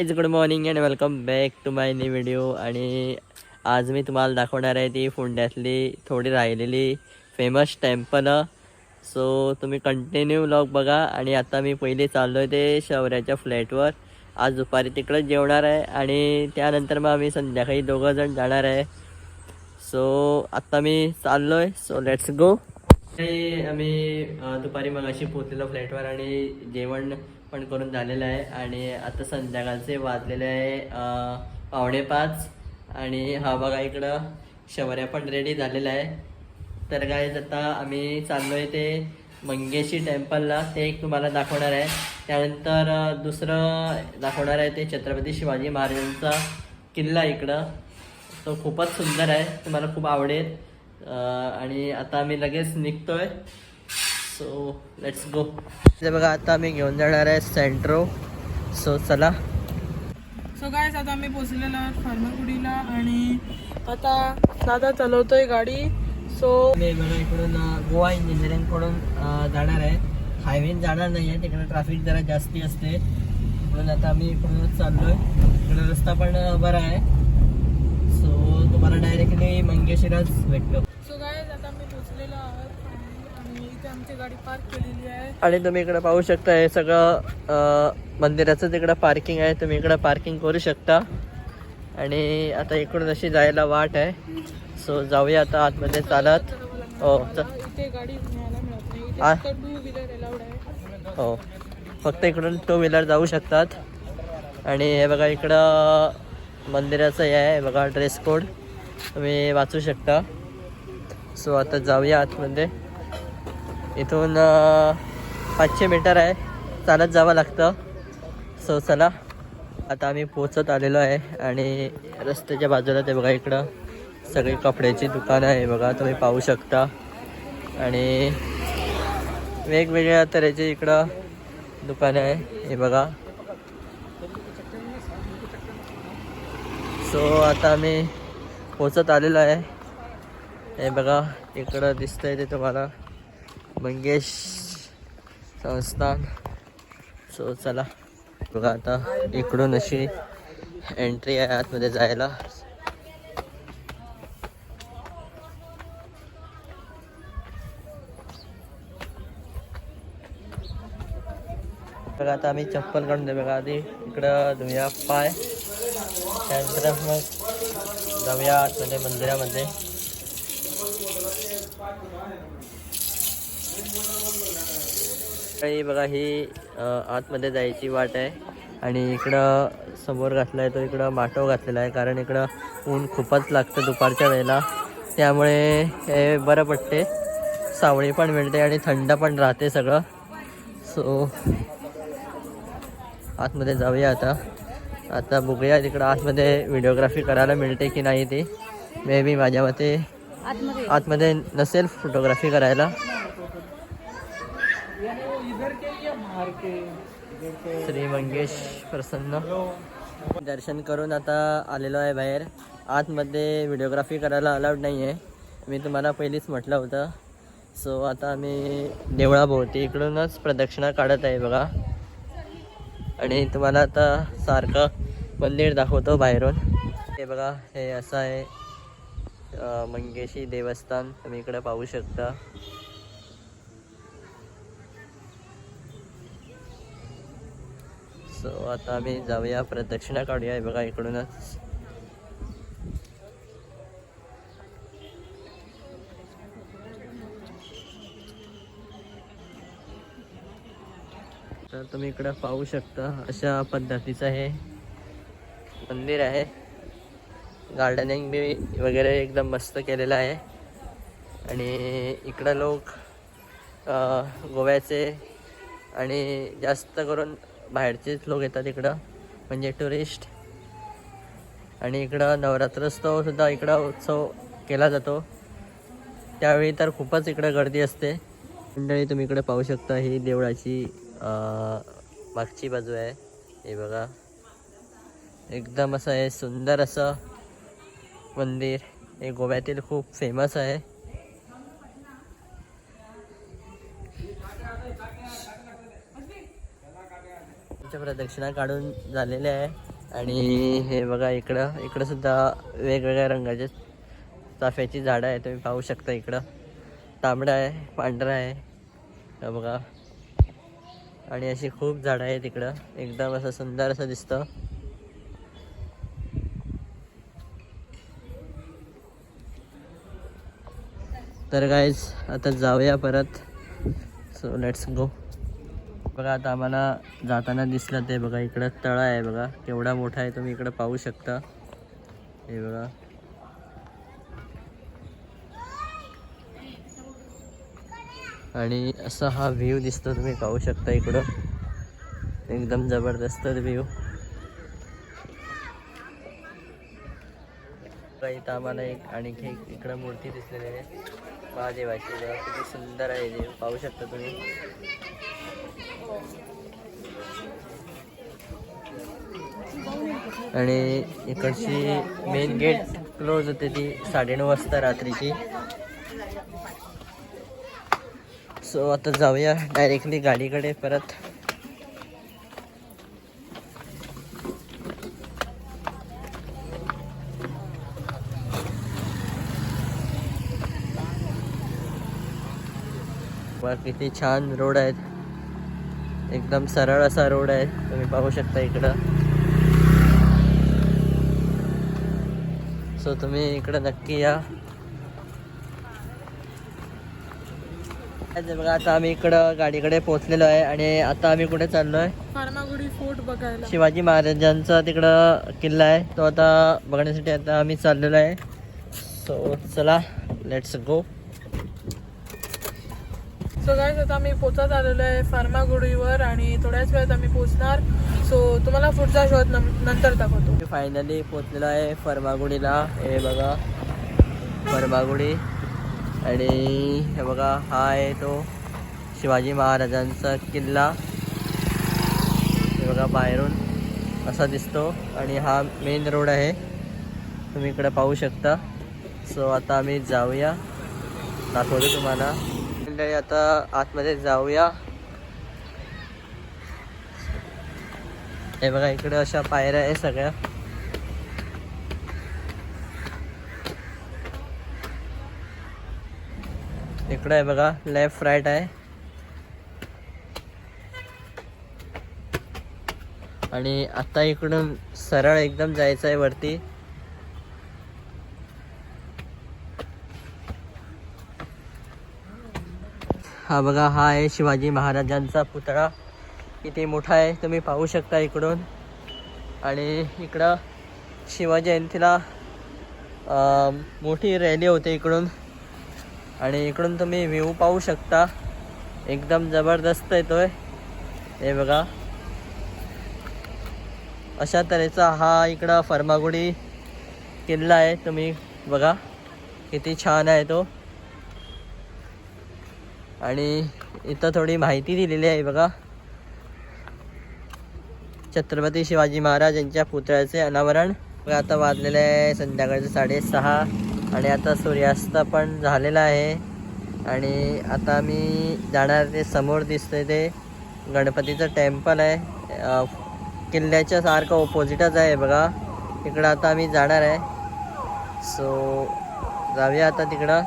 Is good morning and welcome back to my new video आणि आज मी तुम्हाला दाखवणार आहे ती फोंड्यातली थोडी राहिलेली फेमस टेम्पल सो तुम्ही कंटिन्यू व्लॉग बघा. आणि आता मी पहिले चाललो आहे ते शौर्याच्या फ्लॅटवर आज दुपारी तिकडंच जेवणार आहे. आणि त्यानंतर मग आम्ही संध्याकाळी दोघं जण जाणार आहे. सो आत्ता मी चाललो आहे सो लेट्स गो ते आम्ही दुपारी मग अशी पोचलेलो फ्लॅटवर आणि जेवण पण करून झालेलं आहे आणि आता संध्याकाळचे वाजलेले आहे पावणे पाच. आणि हा बघा इकडं शवऱ्या पण रेडी झालेला आहे. तर काय आता आम्ही चाललो आहे ते मंगेशी टेम्पलला ते एक तुम्हाला दाखवणार आहे. त्यानंतर दुसरं दाखवणार आहे ते छत्रपती शिवाजी महाराजांचा किल्ला इकडं. तो खूपच सुंदर आहे. तुम्हाला खूप आवडेल. आणि आता आम्ही लगेच निघतोय. सो लेट्स गो बघा आता आम्ही घेऊन जाणार आहे सेंट्रो सो चला सो गायस आता आम्ही पोचलेलो आहोत फार्मागुडीला आणि आता दादा चालवतोय गाडी. सो मी बघा इकडून गोवा इंजिनिअरिंगकडून जाणार आहे. हायवेन जाणार नाही आहे तिकडे ट्रॅफिक जरा जास्ती असते. म्हणून आता आम्ही इकडूनच चाललोय. इकडे रस्ता पण बरा आहे. सो तुम्हाला डायरेक्टली मंगेशिराज भेटलो. सो गायस आता आम्ही पोचलेलो आहोत इथे आमची गाडी पार्क केलेली आहे. आणि तुम्ही इकडे पाहू शकता हे सगळं मंदिराचं तिकडं पार्किंग आहे. तुम्ही इकडं पार्किंग करू शकता. आणि आता इकडून अशी जायला वाट आहे. सो जाऊया आता आतमध्ये चालत. हो च- इथे गाडी न्यायला मिळत नाही. आ- इथे टू व्हीलर अलाउड आहे. हो. फक्त इकडून टू व्हीलर जाऊ शकतात. आणि हे बघा इकडं मंदिराचं हे आहे. बघा ड्रेस कोड तुम्ही वाचू शकता. सो आता जाऊया आतमध्ये. इथून पाचशे मीटर आहे. चालत जावं लागतं. सो चला. आता आम्ही पोचत आलेलो आहे आणि रस्त्याच्या बाजूला ते बघा इकडं. सगळी कपड्याची दुकानं आहे बघा तुम्ही पाहू शकता. आणि वेगवेगळ्या तऱ्हेचे इकडं दुकान आहे हे बघा. सो आता आम्ही पोचत आलेलो आहे. हे बघा इकडं दिसतंय ते तुम्हाला. मंगेश संस्थान. सो चला. बघा आता इकडून अशी एंट्री आहे आतमध्ये जायला. बघा आता आम्ही चप्पल काढून दे बघा आधी इकडं धुया पाय. त्यानंतर मग जाऊया आतमध्ये मंदिरामध्ये. काही बघा ही आतमध्ये जायची वाट आहे. आणि इकडं समोर घातला आहे तो इकडं माटो घातलेला आहे कारण इकडं ऊन खूपच लागतं दुपारच्या वेळेला. त्यामुळे हे बरं पडते. सावळी पण मिळते आणि थंड पण राहते सगळं. सो आतमध्ये जाऊया आता. आता बघूया तिकडं आतमध्ये व्हिडिओग्राफी करायला मिळते की नाही ती. मे बी माझ्या मते आतमध्ये. नसेल फोटोग्राफी करायला. श्री मंगेश प्रसन्न. दर्शन करून आता आलेलो आहे बाहेर. आतमध्ये व्हिडिओग्राफी करायला अलाउड नाही आहे मी तुम्हाला पहिलीच म्हटलं होतं. सो आता आम्ही देवळाभोवती इकडूनच प्रदक्षिणा काढत आहे बघा. आणि तुम्हाला आता सारखं मंदिर दाखवतो बाहेरून. हे बघा हे असं आहे. मंगेशी देवस्थान. तुम्ही इकडे पाहू शकता. सो आता आम्ही जाऊया प्रदक्षिणा काढूया. हे बघा इकडूनच. तर तुम्ही इकडं पाहू शकता अशा पद्धतीचं हे मंदिर आहे. गार्डनिंग बी वगैरे एकदम मस्त केलेलं आहे. आणि इकडं लोक गोव्याचे आणि जास्त करून बाहेरचेच लोक येतात इकडं. म्हणजे टुरिस्ट आणि इकडं नवरात्रोत्सव सुद्धा इकडं उत्सव केला जातो. त्यावेळी तर खूपच इकडं गर्दी असते. मंडळी तुम्ही इकडे पाहू शकता ही देवळाची मागची बाजू आहे. हे बघा. एकदम असं आहे सुंदर असं मंदिर. हे गोव्यातील खूप फेमस आहे. प्रदक्षिणा काढून झालेल्या आहे. आणि हे बघा इकडं इकडं सुद्धा वेगवेगळ्या रंगाचे चाफ्याची झाडं आहे तुम्ही पाहू शकता इकडं. तांबडा आहे पांढरा आहे. बघा. आणि अशी खूप झाडं आहेत इकडं. एकदम असं सुंदर असं दिसतं. तर गाईज आता जाऊया परत. सो लेट्स गो बघा आता आम्हाला जाताना दिसलं ते बघा इकडं तळा आहे बघा. केवढा मोठा आहे तुम्ही इकडं पाहू शकता. हे बघा. आणि असा हा व्ह्यू दिसतो तुम्ही पाहू शकता इकडं. एकदम जबरदस्त व्ह्यू. इथं आम्हाला एक आणखी एक इकडं मूर्ती दिसलेली आहे. महादेवाची. किती सुंदर आहे देव पाहू शकता तुम्ही. आणि इकडची मेन गेट क्लोज होते ती साडेनऊ वाजता रात्रीची. सो आता जाऊया डायरेक्टली गाडीकडे परत. किती छान रोड आहेत. एकदम सरळ असा रोड आहे. तुम्ही पाहू शकता इकडं. सो तुम्ही इकडं नक्की या. आता बघा आता आम्ही इकडं गाडीकडे पोहोचलेलो आहे आणि आता आम्ही कुठे चाललो आहे फार्मागुडी फोर्ट बघायला. शिवाजी महाराजांचा तिकडं किल्ला आहे. तो आता बघण्यासाठी आता आम्ही चाललेलो आहे. सो चला लेट्स गो सो गाईज आता आम्ही पोचत आलेलो आहे फार्मागुडीवर आणि थोड्याच वेळात आम्ही पोचणार. सो तुम्हाला पुढचा शोध नंतर दाखवतो. फायनली पोचलेलो आहे फर्मागुडीला. हे बघा. फर्मागुडी. आणि हे बघा हा आहे तो शिवाजी महाराजांचा किल्ला. हे बघा बाहेरून असा दिसतो. आणि हा मेन रोड आहे. तुम्ही इकडे पाहू शकता. सो आता आम्ही जाऊया. दाखवतो तुम्हाला. मंडळी आता आतमध्ये जाऊया. हे बघा इकडे अशा पायऱ्या आहे सगळ्या. इकडे आहे बघा लेफ्ट राईट आहे. आणि आता इकडून सरळ एकदम जायचं आहे वरती. हा बघा हा आहे शिवाजी महाराजांचा पुतळा. किती मोठा आहे तुम्ही पाहू शकता इकडून. आणि इकडं शिवजयंतीला मोठी रॅली होते इकडून. आणि इकडून तुम्ही व्ह्यू पाहू शकता. एकदम जबरदस्त येतोय. हे बघा. अशा तऱ्हेचा हा इकडं फर्मागुडी किल्ला आहे तुम्ही बघा. किती छान आहे तो. आणि इथं थोडी माहिती दिलेली आहे बघा. छत्रपती शिवाजी महाराज यांच्या पुतळ्याचे अनावरण. आता वाजलेले आहे संध्याकाळचे साडेसहा आणि आता सूर्यास्त पण झालेला आहे. आणि आता मी जाणार ते समोर दिसतंय ते गणपतीचं टेम्पल आहे. किल्ल्याच्या सारखं ओपोजिटच आहे बघा. तिकडं आता आम्ही जाणार आहे. सो जाऊया आता तिकडं.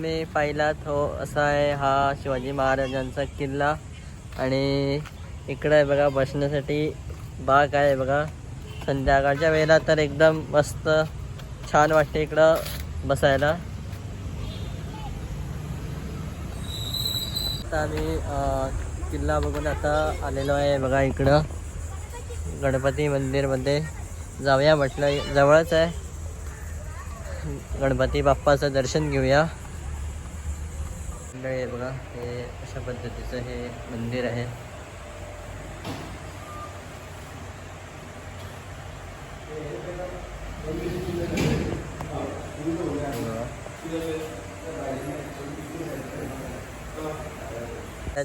मी पाहिला तो हो, असा आहे हा शिवाजी महाराजांचा किल्ला. आणि इकडं आहे बघा बसण्यासाठी बाग आहे बघा. संध्याकाळच्या वेळेला तर एकदम मस्त छान वाटते इकडं बसायला. आता आम्ही किल्ला बघून आता आलेलो आहे बघा इकडं. गणपती मंदिरमध्ये. जाऊया म्हटलं जवळच आहे. गणपती बाप्पाचं दर्शन घेऊया. मंडळी आहे बघा. हे अशा पद्धतीचं हे मंदिर आहे.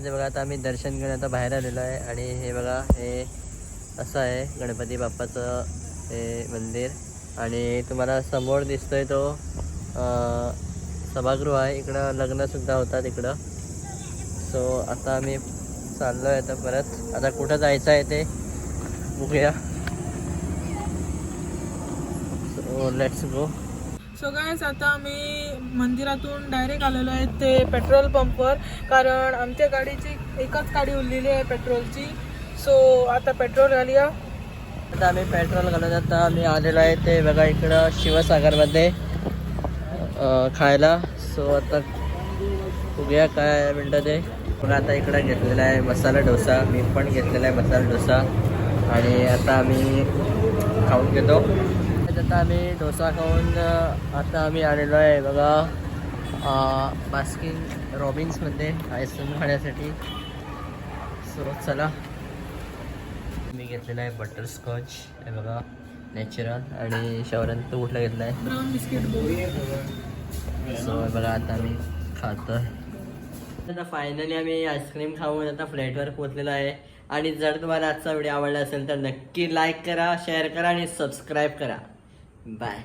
बघा आता आम्ही दर्शन घेऊन आता बाहेर आलेलो आहे. आणि हे बघा हे असं आहे गणपती बाप्पाचं हे मंदिर. आणि तुम्हाला समोर दिसतोय तो सभागृह आहे. इकडं लग्नसुद्धा होतात इकडं. सो आता आम्ही चाललो आहे आता परत. आता कुठं जायचं आहे ते बघूया. So let's go so guys आता आम्ही मंदिरातून डायरेक्ट आलेलो आहे ते पेट्रोल पंपवर कारण आमच्या गाडीची एकच गाडी उरलेली आहे पेट्रोलची सो आता पेट्रोल घालूया. आता आम्ही पेट्रोल घालत आता आम्ही आलेलो आहे ते बघा इकडं शिवसागरमध्ये. खायला. सो आता बघूया काय मिनटं ते. पण आता इकडं घेतलेला आहे मसाला डोसा. मी पण घेतलेला आहे मसाला डोसा. आणि आता आम्ही खाऊन घेतो. आता आम्ही डोसा खाऊन आता आम्ही आलेलो आहे बघा बास्किन रॉबिन्समध्ये आईस्क्रीम खाण्यासाठी. सो चला. मी घेतलेला आहे बटरस्कॉच हे बघा. नॅचरल आणि शौर्यान तो कुठला घेतला आहे सो बघा आता मी खातोय. आता फायनली आम्ही आईस्क्रीम खाऊन आता फ्लॅटवर पोहोचलेलो आहे. आणि जर तुम्हाला आजचा व्हिडिओ आवडला असेल तर नक्की लाईक करा शेअर करा आणि सबस्क्राईब करा. बाय